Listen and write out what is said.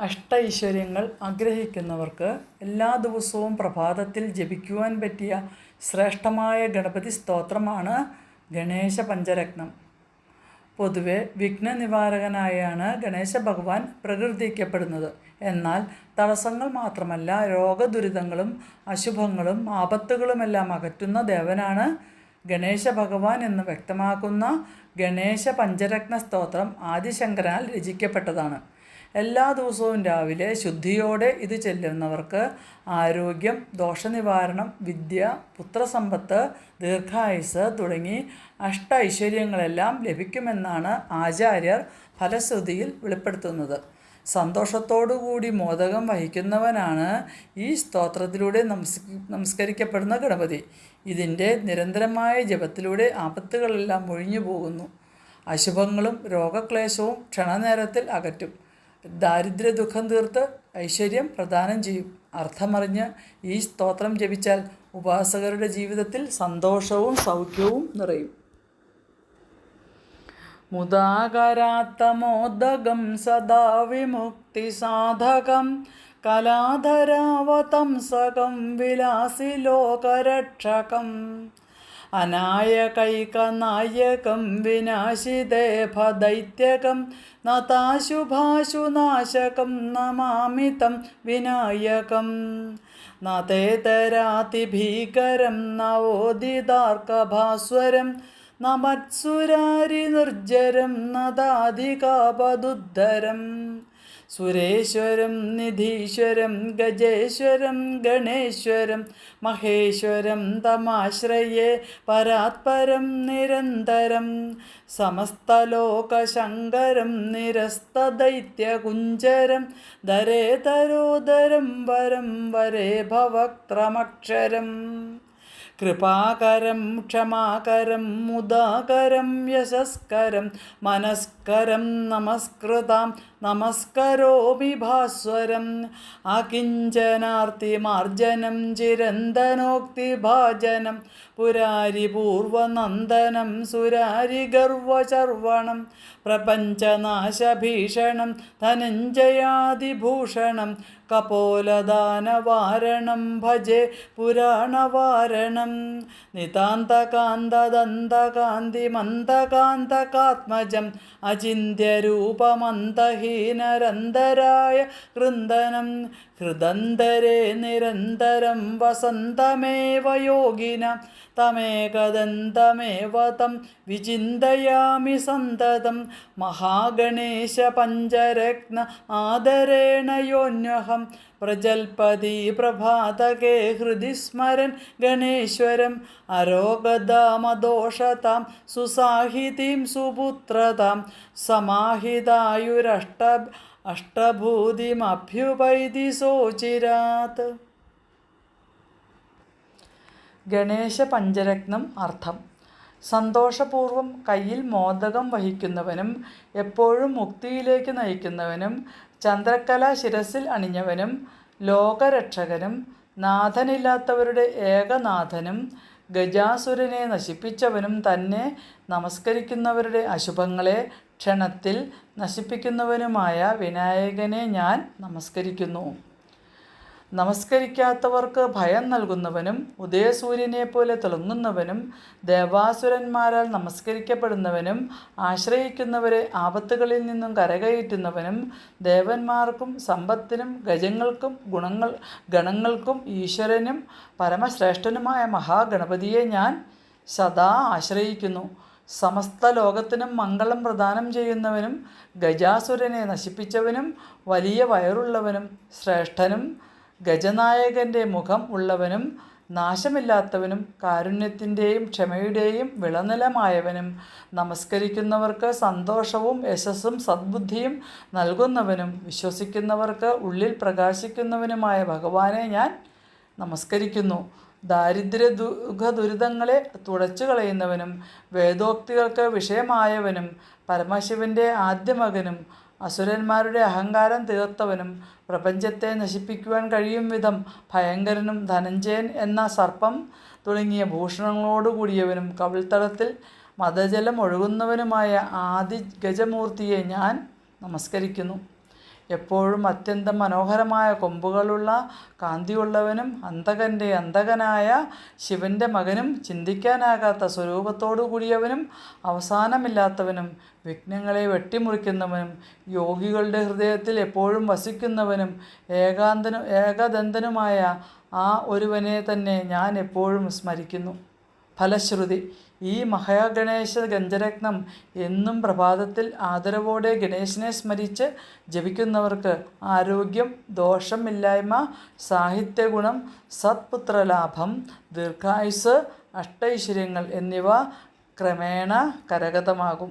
അഷ്ടൈശ്വര്യങ്ങൾ ആഗ്രഹിക്കുന്നവർക്ക് എല്ലാ ദിവസവും പ്രഭാതത്തിൽ ജപിക്കുവാൻ പറ്റിയ ശ്രേഷ്ഠമായ ഗണപതി സ്തോത്രമാണ് ഗണേശ പഞ്ചരത്നം. പൊതുവെ വിഘ്നനിവാരകനായാണ് ഗണേശ ഭഗവാൻ പ്രകീർത്തിക്കപ്പെടുന്നത്. എന്നാൽ തടസ്സങ്ങൾ മാത്രമല്ല രോഗദുരിതങ്ങളും അശുഭങ്ങളും ആപത്തുകളുമെല്ലാം അകറ്റുന്ന ദേവനാണ് ഗണേശ ഭഗവാൻ എന്ന് വ്യക്തമാക്കുന്ന ഗണേശ പഞ്ചരത്ന സ്തോത്രം ആദിശങ്കരാൽ രചിക്കപ്പെട്ടതാണ്. എല്ലാ ദിവസവും രാവിലെ ശുദ്ധിയോടെ ഇത് ചെല്ലുന്നവർക്ക് ആരോഗ്യം ദോഷനിവാരണം വിദ്യ പുത്രസമ്പത്ത് ദീർഘായുസ് തുടങ്ങി അഷ്ട ഐശ്വര്യങ്ങളെല്ലാം ലഭിക്കുമെന്നാണ് ആചാര്യർ ഫലശ്രുതിയിൽ വെളിപ്പെടുത്തുന്നത്. സന്തോഷത്തോടുകൂടി മോദകം വഹിക്കുന്നവനാണ് ഈ സ്തോത്രത്തിലൂടെ നമസ് നമസ്കരിക്കപ്പെടുന്ന ഗണപതി. ഇതിന്റെ നിരന്തരമായ ജപത്തിലൂടെ ആപത്തുകളെല്ലാം ഒഴിഞ്ഞു പോകുന്നു അശുഭങ്ങളും രോഗക്ലേശവും ക്ഷണനേരത്തിൽ അകറ്റും. ദാരിദ്ര്യ ദുഃഖം തീർത്ത് ഐശ്വര്യം പ്രദാനം ചെയ്യും. അർത്ഥമറിഞ്ഞ് ഈ സ്തോത്രം ജപിച്ചാൽ ഉപാസകരുടെ ജീവിതത്തിൽ സന്തോഷവും സൗഖ്യവും നിറയും. മുദാകരാത്തമോദകം സദാ വിമുക്തി സാധകം. കലാധരാവതംസകം വിലാസി ലോകരക്ഷകം ഭദൈത്യകം വിനാശിദേഭദൈത്യകം നതാശുഭാശുനാശകം നമാമിതം വിനായകം. നതേതരാതിഭീകരം നവോദിതാർക്കഭാസ്വരം നമത്സുരാരി നിർജരം നദാധികാപദുദ്ധരം. സുരേശ്വരം നിധീശ്വരം ഗജേശ്വരം ഗണേശ്വരം മഹേശ്വരം തമാശ്രയേ പരാത്പരം നിരന്തരം സമസ്തലോകശങ്കരം നിരസ്തദൈത്യകുഞ്ചരം ധരേതരോദരം വരം വരേ ഭവക്ത്രമക്ഷരം കൃപാകരം ക്ഷമാകരം മുദാകരം യശസ്കരം മനസ്കരം നമസ്കൃതാം നമസ്കരോമി ഭാസ്വരം. അകിഞ്ചനാർത്തിമാർജനം ചിരന്തനോക്തിഭാജനം പുരാരിപൂർവനന്ദനം സുരാരിഗർവചർവണം പ്രപഞ്ചനാശഭീഷണം ധനഞ്ജയാതിഭൂഷണം കപോലദാനവാരണം ഭജേ പുരാണവാരണം. നിതാന്തകാന്തദന്തകാന്തിമന്തകാന്തകാത്മജം അചിന്യരൂപമന്തഹീനരന്തരായ കൃന്ദനം ഹൃദന്തരേ നിരന്തരം വസന്തമേവ യോഗിന തമേകദന്തമേവ തം വിചിന്തയാമി സന്തതം. മഹാഗണേശ പഞ്ചരത്ന ആദരേണ യോന്യഹം പ്രജൽപതി പ്രഭാതകേ ഹൃദി സ്മരൻ ഗണേശ്വരം. അരോഗതാമദോഷതാം സുസാഹിതീം സുപുത്രതാം. സമാഹിതായുരഷ്ട അഷ്ടഭൂതിമഭ്യുപൈതി സോചിരാത്. ഗണേശ പഞ്ചരത്നം അർത്ഥം. സന്തോഷപൂർവം കയ്യിൽ മോദകം വഹിക്കുന്നവനും എപ്പോഴും മുക്തിയിലേക്ക് നയിക്കുന്നവനും ചന്ദ്രക്കല ശിരസിൽ അണിഞ്ഞവനും ലോകരക്ഷകനും നാഥനില്ലാത്തവരുടെ ഏകനാഥനും ഗജാസുരനെ നശിപ്പിച്ചവനും തന്നെ നമസ്കരിക്കുന്നവരുടെ അശുഭങ്ങളെ ക്ഷണത്തിൽ നശിപ്പിക്കുന്നവനുമായ വിനായകനെ ഞാൻ നമസ്കരിക്കുന്നു. നമസ്കരിക്കാത്തവർക്ക് ഭയം നൽകുന്നവനും ഉദയസൂര്യനെ പോലെ തിളങ്ങുന്നവനും ദേവാസുരന്മാരാൽ നമസ്കരിക്കപ്പെടുന്നവനും ആശ്രയിക്കുന്നവരെ ആപത്തുകളിൽ നിന്നും കരകയറ്റുന്നവനും ദേവന്മാർക്കും സമ്പത്തിനും ഗജങ്ങൾക്കും ഗുണങ്ങൾ ഗണങ്ങൾക്കും ഈശ്വരനും പരമശ്രേഷ്ഠനുമായ മഹാഗണപതിയെ ഞാൻ സദാ ആശ്രയിക്കുന്നു. സമസ്ത ലോകത്തിനും മംഗളം പ്രദാനം ചെയ്യുന്നവനും ഗജാസുരനെ നശിപ്പിച്ചവനും വലിയ വയറുള്ളവനും ശ്രേഷ്ഠനും ഗജനായകന്റെ മുഖം ഉള്ളവനും നാശമില്ലാത്തവനും കാരുണ്യത്തിന്റെയും ക്ഷമയുടെയും വിളനിലമായവനും നമസ്കരിക്കുന്നവർക്ക് സന്തോഷവും യശസ്സും സദ്ബുദ്ധിയും നൽകുന്നവനും വിശ്വസിക്കുന്നവർക്ക് ഉള്ളിൽ പ്രകാശിക്കുന്നവനുമായ ഭഗവാനെ ഞാൻ നമസ്കരിക്കുന്നു. ദാരിദ്ര്യ ദുഃഖ ദുരിതങ്ങളെ തുടച്ചു കളയുന്നവനും വേദോക്തികൾക്ക് വിഷയമായവനും പരമശിവന്റെ ആദ്യമകനും അസുരന്മാരുടെ അഹങ്കാരം തീർത്തവനും പ്രപഞ്ചത്തെ നശിപ്പിക്കുവാൻ കഴിയും വിധം ഭയങ്കരനും ധനഞ്ജയൻ എന്ന സർപ്പം തുടങ്ങിയ ഭൂഷണങ്ങളോടുകൂടിയവനും കവിൾത്തടത്തിൽ മതജലം ഒഴുകുന്നവനുമായ ആദി ഗജമൂർത്തിയെ ഞാൻ നമസ്കരിക്കുന്നു. എപ്പോഴും അത്യന്തം മനോഹരമായ കൊമ്പുകളുള്ള കാന്തിയുള്ളവനും അന്തകന്റെ അന്തകനായ ശിവന്റെ മകനും ചിന്തിക്കാനാകാത്ത സ്വരൂപത്തോടു കൂടിയവനും അവസാനമില്ലാത്തവനും വിഘ്നങ്ങളെ വെട്ടിമുറിക്കുന്നവനും യോഗികളുടെ ഹൃദയത്തിൽ എപ്പോഴും വസിക്കുന്നവനും ഏകാന്തനും ഏകദന്തനുമായ ആ ഒരുവനെ തന്നെ ഞാൻ എപ്പോഴും സ്മരിക്കുന്നു. ഫലശ്രുതി. ഈ മഹാഗണേശ ഗഞ്ചരത്നം എന്നും പ്രഭാതത്തിൽ ആദരവോടെ ഗണേശനെ സ്മരിച്ച് ജപിക്കുന്നവർക്ക് ആരോഗ്യം ദോഷമില്ലായ്മ സാഹിത്യഗുണം സത്പുത്രലാഭം ദീർഘായുസ് അഷ്ടൈശ്വര്യങ്ങൾ എന്നിവ ക്രമേണ കരഗതമാകും.